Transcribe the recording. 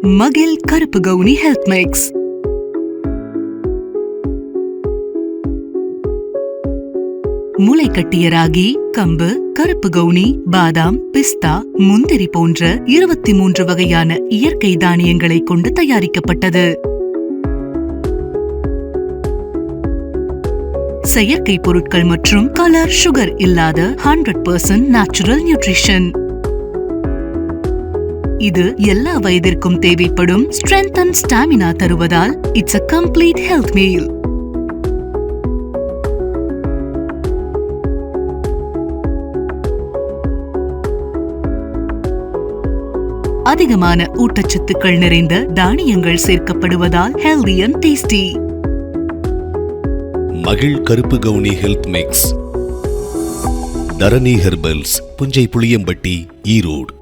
மகில் கருப்பு கவுனி health mix. முளை கட்டிய ராகி கம்பு கருப்பு கவுனி பாதாம் பிஸ்தா முந்திரி போன்ற இருபத்தி மூன்று வகையான இயற்கை தானியங்களை கொண்டு தயாரிக்கப்பட்டது. செயற்கை பொருட்கள் மற்றும் கலர் சுகர் இல்லாத ஹண்ட்ரட் பர்சன்ட் நேச்சுரல் நியூட்ரிஷன். இது எல்லா வயதிற்கும் தேவைப்படும் ஸ்ட்ரென்த் அண்ட் ஸ்டாமினா தருவதால் it's a complete health meal அதிகமான ஊட்டச்சத்துக்கள் நிறைந்த தானியங்கள் சேர்க்கப்படுவதால் ஹெல்தி அண்ட் டேஸ்டி மகிழ் கருப்பு கவுனி health mix. Dharani herbals Punjai Puliyampatti Erode.